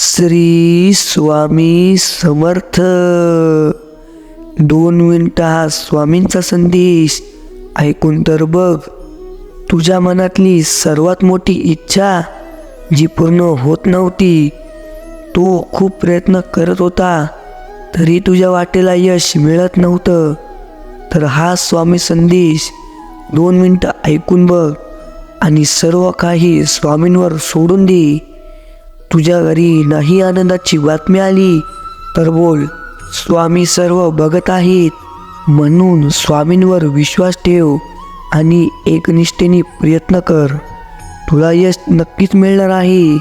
श्री स्वामी समर्थ. दोन मिनटं हा स्वामींचा संदेश ऐकून तर बघ. तुझ्या मनातली सर्वात मोठी इच्छा जी पूर्ण होत नव्हती तो खूप प्रयत्न करत होता तरी तुझ्या वाटेला यश मिळत नव्हतं. तर हा स्वामी संदेश दोन मिनटं ऐकून बघ आणि सर्व काही स्वामींवर सोडून दे. तुझ्या घरी नाही आनंदाची बातमी आली तर बोल स्वामी सर्व बघत आहेत. म्हणून स्वामींवर विश्वास ठेव आणि एकनिष्ठेने प्रयत्न कर. तुला यश नक्कीच मिळणार आहे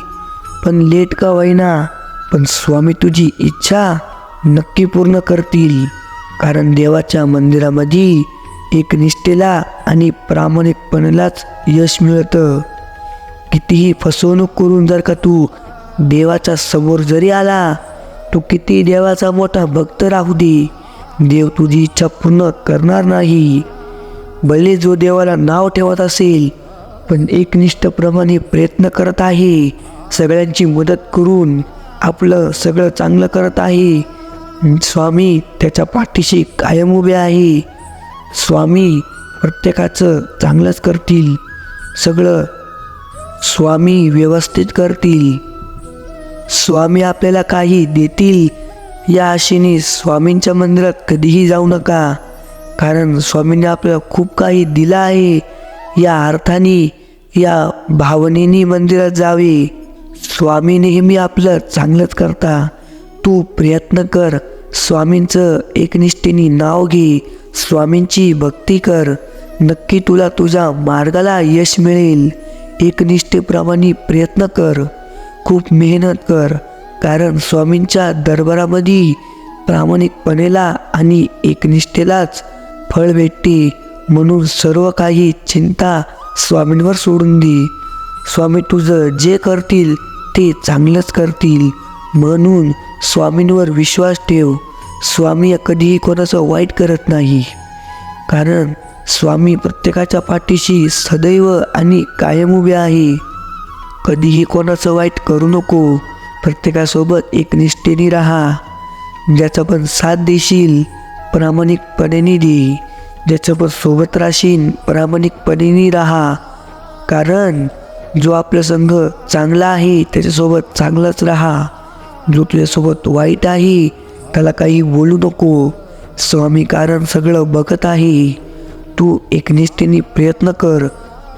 पण लेट का होईना पण स्वामी तुझी इच्छा नक्की पूर्ण करतील. कारण देवाच्या मंदिरामध्ये एकनिष्ठेला आणि प्रामाणिकपणालाच यश मिळतं. कितीही फसवणूक करून जर का तू देवाच्या समोर जरी आला तू किती देवाचा मोठा भक्त राहू दे. देव तुझी इच्छा पूर्ण करणार नाही. भले जो देवाला नाव ठेवत असेल पण एकनिष्ठप्रमाणे प्रयत्न करत आहे. सगळ्यांची मदत करून आपलं सगळं चांगलं करत आहे. स्वामी त्याच्या पाठीशी कायम उभे आहे. स्वामी प्रत्येकाचं चांगलंच करतील. सगळं स्वामी व्यवस्थित करतील. स्वामी आपल्याला काही देतील या आशेने स्वामींच्या मंदिरात कधीही जाऊ नका. कारण स्वामींनी आपल्याला खूप काही दिलं आहे. या अर्थाने या भावनेने मंदिरात जावे. स्वामी नेहमी आपलं चांगलंच करता. तू प्रयत्न कर स्वामींचं एकनिष्ठेने नाव घे. स्वामींची भक्ती कर. नक्की तुला तुझ्या मार्गाला यश मिळेल. एकनिष्ठेप्रमाणे प्रयत्न कर. खूप मेहनत कर. कारण स्वामींच्या दरबारामध्ये प्रामाणिकपणेला आणि एकनिष्ठेलाच फळ भेटते. म्हणून सर्व काही चिंता स्वामींवर सोडून दे. स्वामी तुझं जे करतील ते चांगलंच करतील. म्हणून स्वामींवर विश्वास ठेव. स्वामी कधीही कोणाचं वाईट करत नाही. कारण स्वामी प्रत्येकाच्या पाठीशी सदैव आणि कायम उभे आहे. कधीही कोणाचं वाईट करू नको. प्रत्येकासोबत एकनिष्ठेने राहा. ज्याचा पण साथ देशील प्रामाणिकपणे दे ज्याचं पण सोबत राहशील प्रामाणिकपणे राहा. कारण जो आपला संघ चांगला आहे त्याच्यासोबत चांगलाच राहा. जो तुझ्यासोबत वाईट आहे त्याला काही बोलू नको. स्वामी कारण सगळं बघत आहे. तू एकनिष्ठेने प्रयत्न कर.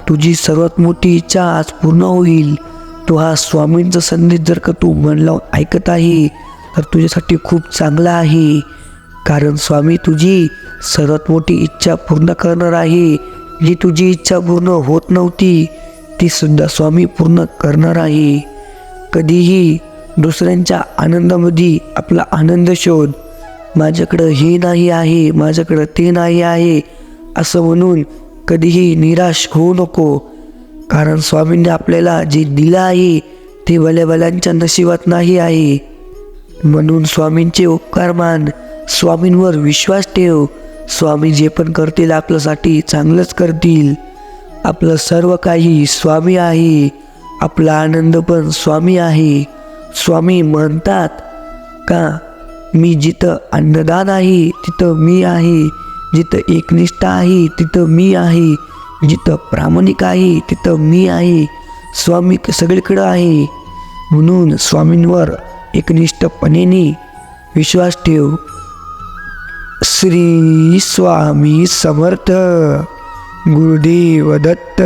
तुझी सर्वात मोठी इच्छा आज पूर्ण होईल. तो हा स्वामींचा संदेश जर का तू मन लावून ऐकत आहे तर तुझ्यासाठी खूप चांगला आहे. कारण स्वामी तुझी सर्वात मोठी इच्छा पूर्ण करणार आहे. जी तुझी इच्छा पूर्ण होत नव्हती ती सुद्धा स्वामी पूर्ण करणार आहे. कधीही दुसऱ्यांच्या आनंदामध्ये आपला आनंद शोध. माझ्याकडं हे नाही आहे माझ्याकडं ते नाही आहे असं म्हणून कधीही निराश होऊ नको. कारण स्वामींनी आपल्याला जे दिलं आहे ते भल्याभल्यांच्या नशिबात नाही आहे. म्हणून स्वामींचे उपकार मान स्वामींवर विश्वास ठेव. स्वामी जे पण करतील आपल्यासाठी चांगलंच करतील. आपलं सर्व काही स्वामी आहे. आपला आनंद पण स्वामी आहे. स्वामी म्हणतात का? मी जिथं अन्नदान आहे तिथं मी आहे. जिथं एकनिष्ठ आहे तिथं मी आहे. जिथं प्रामाणिक आहे तिथं मी आहे. स्वामी सगळीकडं आहे. म्हणून स्वामींवर एकनिष्ठपणेने विश्वास ठेव. श्री स्वामी समर्थ. गुरुदेव दत्त.